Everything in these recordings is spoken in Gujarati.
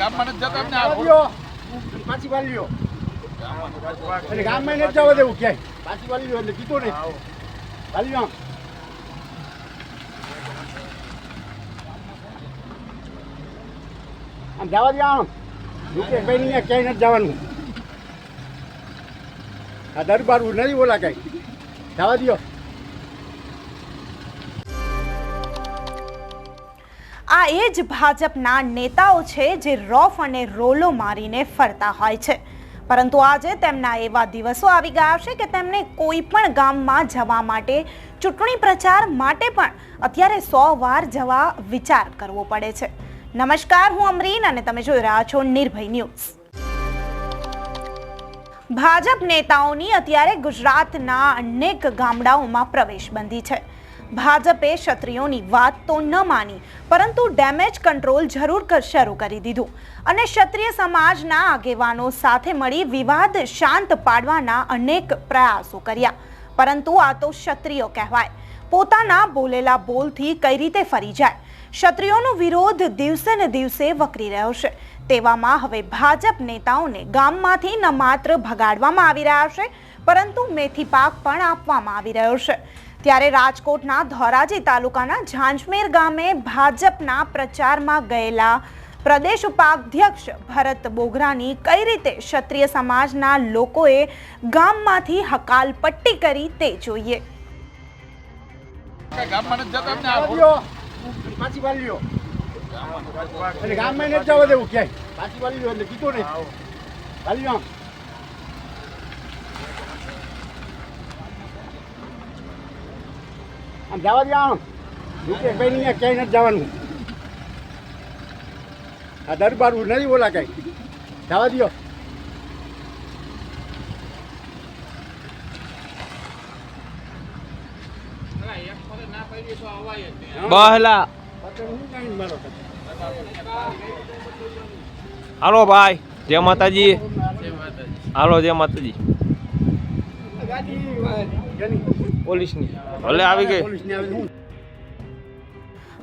ગામમાં નથી જતા અમને આ પાછી પાછી લ્યો એટલે ગામમાં નથી જવા દેવું ક્યાંય. પાછી વાલીઓ એટલે કીધું ને વાલી આમ. આમ જવા દે આમ. રૂપિયા કઈ નહીં ક્યાંય નથી જવાનું. આ દરબાર નથી બોલા કઈ જવા દ્યો. આ એ જ ભાજપના નેતાઓ છે જે રોફ અને રોલો મારીને ફરતા હોય છે. પરંતુ આજે તેમના એવા દિવસો આવી ગયા છે કે તેમને કોઈ પણ ગામમાં જવા માટે, ચૂંટણી પ્રચાર માટે પણ અત્યારે સો વાર જવા વિચાર કરવો પડે છે. નમસ્કાર, હું અમરીન અને તમે જોઈ રહ્યા છો નિર્ભય ન્યૂઝ. ભાજપ નેતાઓની અત્યારે ગુજરાતના અનેક ગામડાઓમાં પ્રવેશ બંધી છે. ભાજપે ક્ષત્રિયોની વાત તો ન માની, પરંતુ ડેમેજ કંટ્રોલ જરૂર શરૂ કરી દીધું. અને ક્ષત્રિય સમાજના આગેવાનો સાથે મળી વિવાદ શાંત પાડવાના અનેક પ્રયાસો કર્યા. પરંતુ આ તો ક્ષત્રિયો કહેવાય. પોતાના બોલેલા બોલથી કઈ રીતે ફરી જાય? ક્ષત્રિયોનો વિરોધ દિવસે ને દિવસે વકરી રહ્યો છે. તેવામાં હવે ભાજપ નેતાઓને ગામમાંથી ન માત્ર ભગાડવામાં આવી રહ્યા છે, પરંતુ મેથી પાક પણ આપવામાં આવી રહ્યો છે. ત્યારે રાજકોટના ધોરાજી તાલુકાના ઝાંઝમેર ગામે ભાજપના પ્રચારમાં ગયેલા પ્રદેશ ઉપાધ્યક્ષ ભરત બોગરાની કઈ રીતે ક્ષત્રિય સમાજના લોકોએ ગામમાંથી હકાલપટ્ટી કરી તે જોઈએ. ગામમાં જવા દેવું ક્યાંય. પાછી વાલીઓ એટલે કીધું ને આમ. જવા દે આમ. રૂપિયા કઈ નહીં ક્યાંય નથી જવાનું. આ દરબાર નથી બોલા કઈ જવા દો બહલા. હાલો ભાઈ જય માતાજી. હાલો જય માતાજી. પોલીસની. ભલે આવી ગઈ. પોલીસની આવી હું?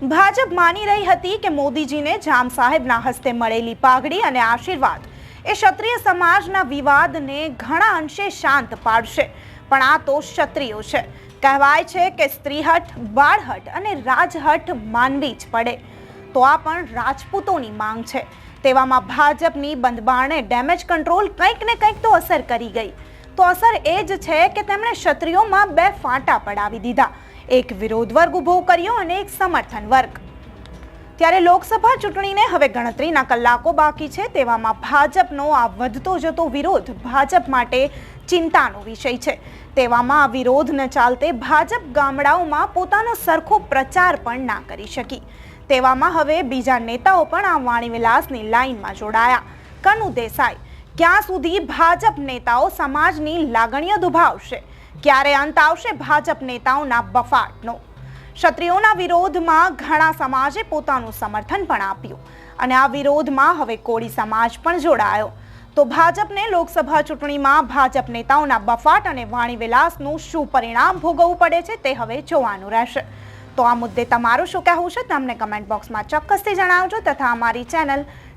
ભાજપ માની રહી હતી કે મોદીજીને જામ સાહેબના હસ્તે મળેલી પાઘડી અને આશીર્વાદ એ ક્ષત્રિય સમાજના વિવાદને ઘણા અંશે શાંત પાડશે. પણ આ તો ક્ષત્રિયો છે. કહેવાય છે કે સ્ત્રીહટ બાળહટ અને રાજહટ માનવી જ પડે. તો આ પણ રાજપૂતોની માંગ છે. તેવામાં ભાજપની બંધબારણે ડેમેજ કંટ્રોલ કંઈક ને કંઈક તો અસર કરી ગઈ. તો અસર એ જ છે કે તેમણે ક્ષત્રિયોમાં બે ફાંટા પડાવી દીધા. એક વિરોધ વર્ગ ઊભો કર્યો અને એક સમર્થન વર્ગ. ત્યારે લોકસભા ચૂંટણીને હવે ગણતરીના કલાકો બાકી છે, તેવામાં ભાજપનો આ વધતો જતો વિરોધ ભાજપ માટે ચિંતાનો વિષય છે. તેવામાં આ વિરોધ ન ચાલતે ભાજપ ગામડાઓમાં પોતાનો સરખો પ્રચાર પણ ના કરી શકી. તેવામાં હવે બીજા નેતાઓ પણ આ વાણીવિલાસની લાઈનમાં જોડાયા. કનુ દેસાઈ ક્યાં સુધી ભાજપ નેતાઓ સમાજની લાગણીઓ દુભાવશે? ક્યારે અંત આવશે ભાજપ નેતાઓના બફાટનો? ક્ષત્રિયોના વિરોધમાં ઘણા સમાજે પોતાનું સમર્થન પણ આપ્યું અને આ વિરોધમાં હવે કોળી સમાજ પણ જોડાયો. તો ભાજપને લોકસભા ચૂંટણીમાં ભાજપ નેતાઓના બફાટ અને વાણીવિલાસનું શું પરિણામ ભોગવવું પડે છે તે હવે જોવાનું રહેશે. તો આ મુદ્દે તમારું શું કહેવું છે? તમને કમેન્ટ બોક્સમાં ચોક્કસથી જણાવજો તથા અમારી ચેનલ